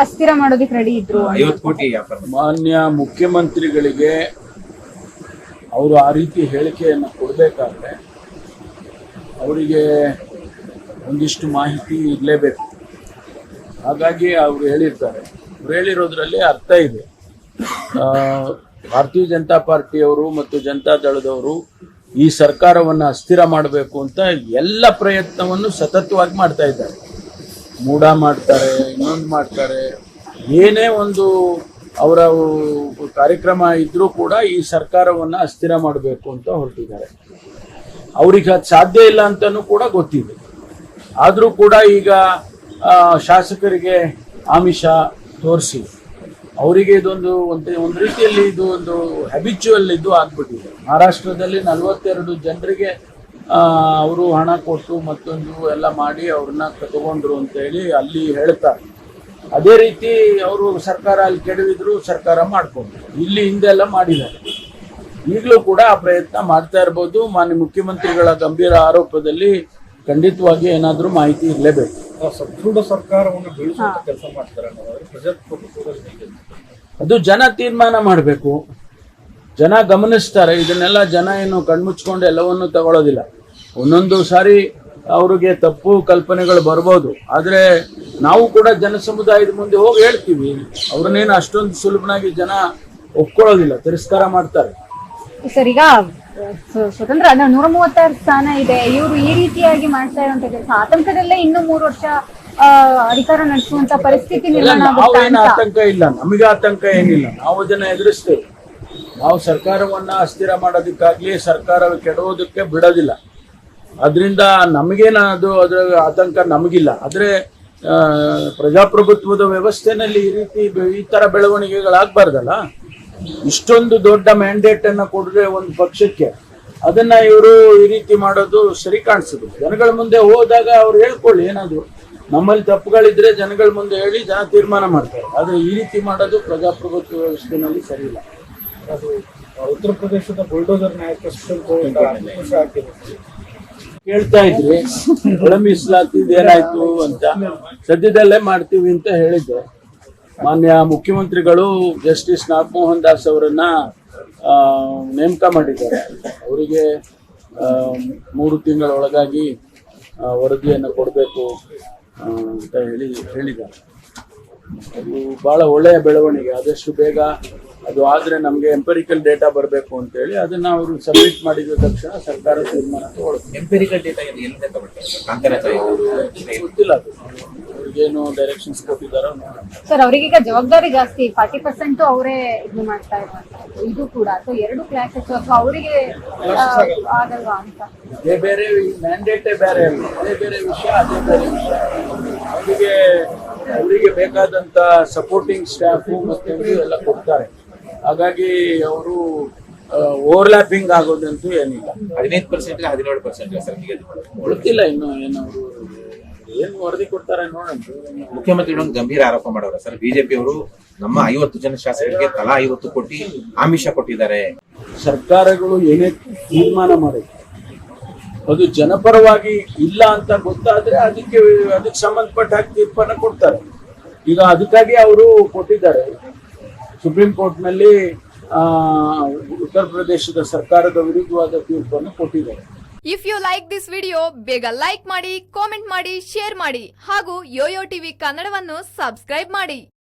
ಅಸ್ಥಿರ ಮಾಡೋದಕ್ಕೆ ರೆಡಿ ಇದ್ರು ಐವತ್ತು ಕೋಟಿ ವ್ಯಾಪಾರ ಮಾನ್ಯ ಮುಖ್ಯಮಂತ್ರಿಗಳಿಗೆ ಅವರು ಆ ರೀತಿ ಹೇಳಿಕೆಯನ್ನು ಕೊಡಬೇಕಾದ್ರೆ ಅವರಿಗೆ ಒಂದಿಷ್ಟು ಮಾಹಿತಿ ಇರಲೇಬೇಕು. ಹಾಗಾಗಿ ಅವರು ಹೇಳಿರ್ತಾರೆ. ಅವ್ರು ಹೇಳಿರೋದ್ರಲ್ಲಿ ಅರ್ಥ ಇದೆ. ಆ, ಭಾರತೀಯ ಜನತಾ ಪಾರ್ಟಿಯವರು ಮತ್ತು ಜನತಾ ದಳದವರು ಈ ಸರ್ಕಾರವನ್ನು ಅಸ್ಥಿರ ಮಾಡಬೇಕು ಅಂತ ಎಲ್ಲ ಪ್ರಯತ್ನವನ್ನು ಸತತವಾಗಿ ಮಾಡ್ತಾ ಇದ್ದಾರೆ. ಮೂಡ ಮಾಡ್ತಾರೆ, ಇನ್ನೊಂದು ಮಾಡ್ತಾರೆ. ಏನೇ ಒಂದು ಅವರ ಕಾರ್ಯಕ್ರಮ ಇದ್ರೂ ಕೂಡ ಈ ಸರ್ಕಾರವನ್ನು ಅಸ್ಥಿರ ಮಾಡಬೇಕು ಅಂತ ಹೊರಟಿದ್ದಾರೆ. ಅವ್ರಿಗೆ ಅದು ಸಾಧ್ಯ ಇಲ್ಲ ಅಂತಲೂ ಕೂಡ ಗೊತ್ತಿದೆ. ಆದರೂ ಕೂಡ ಈಗ ಶಾಸಕರಿಗೆ ಆಮಿಷ ತೋರಿಸಿ ಅವರಿಗೆ ಇದೊಂದು ಒಂದು ಒಂದು ರೀತಿಯಲ್ಲಿ ಇದು ಒಂದು ಹ್ಯಾಬಿಚುವಲ್ ಇದು ಆಗ್ಬಿಟ್ಟಿದೆ. ಮಹಾರಾಷ್ಟ್ರದಲ್ಲಿ ನಲವತ್ತೆರಡು ಜನರಿಗೆ ಅವರು ಹಣ ಕೊಟ್ಟು ಮತ್ತೊಂದು ಎಲ್ಲ ಮಾಡಿ ಅವ್ರನ್ನ ತಗೊಂಡ್ರು ಅಂತ ಹೇಳಿ ಅಲ್ಲಿ ಹೇಳ್ತಾರೆ. ಅದೇ ರೀತಿ ಅವರು ಸರ್ಕಾರ ಅಲ್ಲಿ ಕೆಡವಿದ್ರು ಸರ್ಕಾರ ಮಾಡ್ಕೊಂಡ್ರು. ಇಲ್ಲಿ ಹಿಂದೆಲ್ಲ ಮಾಡಿದ್ದಾರೆ. ಈಗಲೂ ಕೂಡ ಆ ಪ್ರಯತ್ನ ಮಾಡ್ತಾ ಇರ್ಬೋದು. ಮಾನ್ಯ ಮುಖ್ಯಮಂತ್ರಿಗಳ ಗಂಭೀರ ಆರೋಪದಲ್ಲಿ ಖಂಡಿತವಾಗಿ ಏನಾದರೂ ಮಾಹಿತಿ ಇರಲೇಬೇಕು. ಸದೃಢ ಸರ್ಕಾರವನ್ನು ಬೀಳಿಸುವಂತ ಕೆಲಸ ಮಾಡ್ತಾರೆ ಪ್ರಜಾಪ್ರಭುತ್ವದಲ್ಲಿ? ಅದು ಜನ ತೀರ್ಮಾನ ಮಾಡಬೇಕು. ಜನ ಗಮನಿಸ್ತಾರೆ. ಇದನ್ನೆಲ್ಲ ಜನ ಏನು ಕಣ್ಮುಚ್ಕೊಂಡು ಎಲ್ಲವನ್ನು ತಗೊಳ್ಳೋದಿಲ್ಲ. ಒಂದೊಂದು ಸಾರಿ ಅವ್ರಿಗೆ ತಪ್ಪು ಕಲ್ಪನೆಗಳು ಬರ್ಬೋದು. ಆದರೆ ನಾವು ಕೂಡ ಜನ ಸಮುದಾಯದ ಮುಂದೆ ಹೋಗಿ ಹೇಳ್ತೀವಿ. ಅವ್ರನ್ನೇನು ಅಷ್ಟೊಂದು ಸುಲಭನಾಗಿ ಜನ ಒಪ್ಕೊಳ್ಳೋದಿಲ್ಲ ತಿರಸ್ಕಾರ ಮಾಡ್ತಾರೆ. ಸರ್ ಈಗ ಸ್ವ- ಸ್ವತಂತ್ರ ಅಂದ್ರೆ ನೂರ ಮೂವತ್ತಾರು ಸ್ಥಾನ ಇದೆ. ಇವರು ಈ ರೀತಿಯಾಗಿ ಮಾಡ್ತಾ ಇರುವಂತ ಕೆಲಸ. ಆತಂಕದಲ್ಲೇ ಇನ್ನೂ ಮೂರು ವರ್ಷ ಅಧಿಕಾರ ನಡೆಸುವಂತ ಪರಿಸ್ಥಿತಿ ನಾವೇನು ಆತಂಕ ಇಲ್ಲ. ನಮಗೆ ಆತಂಕ ಏನಿಲ್ಲ. ನಾವು ಜನ ಎದುರಿಸ್ತೇವೆ. ನಾವು ಸರ್ಕಾರವನ್ನ ಅಸ್ಥಿರ ಮಾಡೋದಕ್ಕಾಗ್ಲಿ ಸರ್ಕಾರ ಕೆಡೋದಕ್ಕೆ ಬಿಡೋದಿಲ್ಲ. ಅದರಿಂದ ನಮಗೇನದು ಅದರ ಆತಂಕ ನಮಗಿಲ್ಲ. ಆದರೆ ಪ್ರಜಾಪ್ರಭುತ್ವದ ವ್ಯವಸ್ಥೆನಲ್ಲಿ ಈ ರೀತಿ ಈ ಥರ ಬೆಳವಣಿಗೆಗಳಾಗಬಾರ್ದಲ್ಲ? ಇಷ್ಟೊಂದು ದೊಡ್ಡ ಮ್ಯಾಂಡೇಟ್ ಕೊಡಿದ್ರೆ ಕೊಡದೆ ಒಂದು ಪಕ್ಷಕ್ಕೆ ಅದನ್ನ ಇವರು ಈ ರೀತಿ ಮಾಡೋದು ಸರಿ ಕಾಣಿಸೋದು. ಜನಗಳ ಮುಂದೆ ಹೋದಾಗ ಅವ್ರು ಹೇಳ್ಕೊಳ್ಳಿ ಏನಾದ್ರು. ನಮ್ಮಲ್ಲಿ ತಪ್ಪುಗಳಿದ್ರೆ ಜನಗಳ ಮುಂದೆ ಹೇಳಿ ಜನ ತೀರ್ಮಾನ ಮಾಡ್ತಾರೆ. ಆದರೆ ಈ ರೀತಿ ಮಾಡೋದು ಪ್ರಜಾಪ್ರಭುತ್ವ ವ್ಯವಸ್ಥೆನಲ್ಲಿ ಸರಿ ಇಲ್ಲ. ಅದು ಉತ್ತರ ಪ್ರದೇಶದ ಬುಲ್ಡೋಸರ್ ನಾಯಕ ಸುಶೀಲ್ ಕೋರ್ಟ್ ಹಾಕಿದ್ರು. ಕೇಳ್ತಾ ಇದ್ರಿ ಒಳ ಏನಾಯ್ತು ಅಂತ. ಸದ್ಯದಲ್ಲೇ ಮಾಡ್ತೀವಿ ಅಂತ ಹೇಳಿದ್ದೆ. ಮಾನ್ಯ ಮುಖ್ಯಮಂತ್ರಿಗಳು ಜಸ್ಟಿಸ್ ನಾಗಮೋಹನ್ ದಾಸ್ ಅವರನ್ನ ನೇಮಕ ಮಾಡಿದ್ದಾರೆ. ಅವರಿಗೆ ಮೂರು ತಿಂಗಳ ಒಳಗಾಗಿ ವರದಿಯನ್ನು ಕೊಡಬೇಕು ಅಂತ ಹೇಳಿ ಹೇಳಿದ್ದಾರೆ. ಅದು ಬಹಳ ಒಳ್ಳೆಯ ಬೆಳವಣಿಗೆ. ಆದಷ್ಟು ಬೇಗ ಅದು ಆದ್ರೆ ನಮಗೆ ಎಂಪೆರಿಕಲ್ ಡೇಟಾ ಬರಬೇಕು ಅಂತ ಹೇಳಿ ಅದನ್ನ ಅವರು ಸಬ್ಮಿಟ್ ಮಾಡಿದ ತಕ್ಷಣ ಸರ್ಕಾರ ತೀರ್ಮಾನ ತಗೊಳ್ಳುತ್ತೆ. ಎಂಪಿರಿಕಲ್ ಡೇಟಾ ಎಲ್ಲಿಂದ ತಗೊಳ್ತಾರೆ ಕಾಂತರಾಜ ಗೊತ್ತಿಲ್ಲ ಅದು. ಅವ್ರಿಗೇನು ಡೈರೆಕ್ಷನ್ಸ್ ಕೊಟ್ಟಿದ್ದಾರೋ. ಸರ್ ಅವರಿಗೀಗ ಜವಾಬ್ದಾರಿ ಜಾಸ್ತಿ. ಫಾರ್ಟಿ ಪರ್ಸೆಂಟ್ ಅವರೇ ಇದು ಮಾಡ್ತಾ ಇದ್ದಾರೆ ಇದು ಕೂಡ. ಸೊ ಎರಡು ಕ್ಲಾಸಸ್ ಅಥವಾ ಅವರಿಗೆ ಆಗಲ್ವಾ ಅಂತ? ಅದೇ ಬೇರೆ ಮ್ಯಾಂಡೇಟೇ ಬೇರೆ ಅಲ್ಲ. ಅದೇ ಬೇರೆ ವಿಷಯ ಅದೇ ಬೇರೆ ವಿಷಯ. ಅವರಿಗೆ ಅವರಿಗೆ ಬೇಕಾದಂತ ಸಪೋರ್ಟಿಂಗ್ ಸ್ಟಾಫ್ ಮತ್ತೆ ಇವ್ರು ಎಲ್ಲ ಕೊಡ್ತಾರೆ. ಹಾಗಾಗಿ ಅವರು ಓವರ್ಲ್ಯಾಪಿಂಗ್ ಆಗೋದಂತೂ ಏನಿಲ್ಲ. ಹದಿನೈದು ಪರ್ಸೆಂಟ್ ಹದಿನೇಳು ಪರ್ಸೆಂಟ್ ಗೊತ್ತಿಲ್ಲ ಇನ್ನು ಏನು ಅವರು ಏನು ವರದಿ ಕೊಡ್ತಾರೆ ನೋಡೋಣ. ಮುಖ್ಯಮಂತ್ರಿಗಳು ಒಂದು ಗಂಭೀರ ಆರೋಪ ಮಾಡೋರು ಸರ್ ಬಿಜೆಪಿ ಅವರು ನಮ್ಮ ಐವತ್ತು ಜನ ಶಾಸಕರಿಗೆ ತಲಾ ಐವತ್ತು ಕೋಟಿ ಆಮಿಷ ಕೊಟ್ಟಿದ್ದಾರೆ. ಸರ್ಕಾರಗಳು ಏನೇ ತೀರ್ಮಾನ ಮಾಡಿದೆ ಅದು ಜನಪರವಾಗಿ ಇಲ್ಲ ಅಂತ ಗೊತ್ತಾದ್ರೆ ಅದಕ್ಕೆ ಅದಕ್ಕೆ ಸಂಬಂಧಪಟ್ಟ ಹಾಗೆ ತೀರ್ಪನ್ನ ಕೊಡ್ತಾರೆ. ಈಗ ಅದಕ್ಕಾಗಿ ಅವರು ಕೊಟ್ಟಿದ್ದಾರೆ. ಸುಪ್ರೀಂ ಕೋರ್ಟ್ನಲ್ಲಿ ಉತ್ತರ ಪ್ರದೇಶದ ಸರ್ಕಾರದ ವಿರುದ್ಧವಾದ ತೀರ್ಪನ್ನು ಕೊಟ್ಟಿದ್ದಾರೆ. If you like this video ಬೇಗ ಲೈಕ್ ಮಾಡಿ ಕಾಮೆಂಟ್ ಮಾಡಿ ಶೇರ್ ಮಾಡಿ ಹಾಗೂ ಯೋಯೋ ಟಿವಿ ಕನ್ನಡವನ್ನು ಸಬ್ಸ್ಕ್ರೈಬ್ ಮಾಡಿ.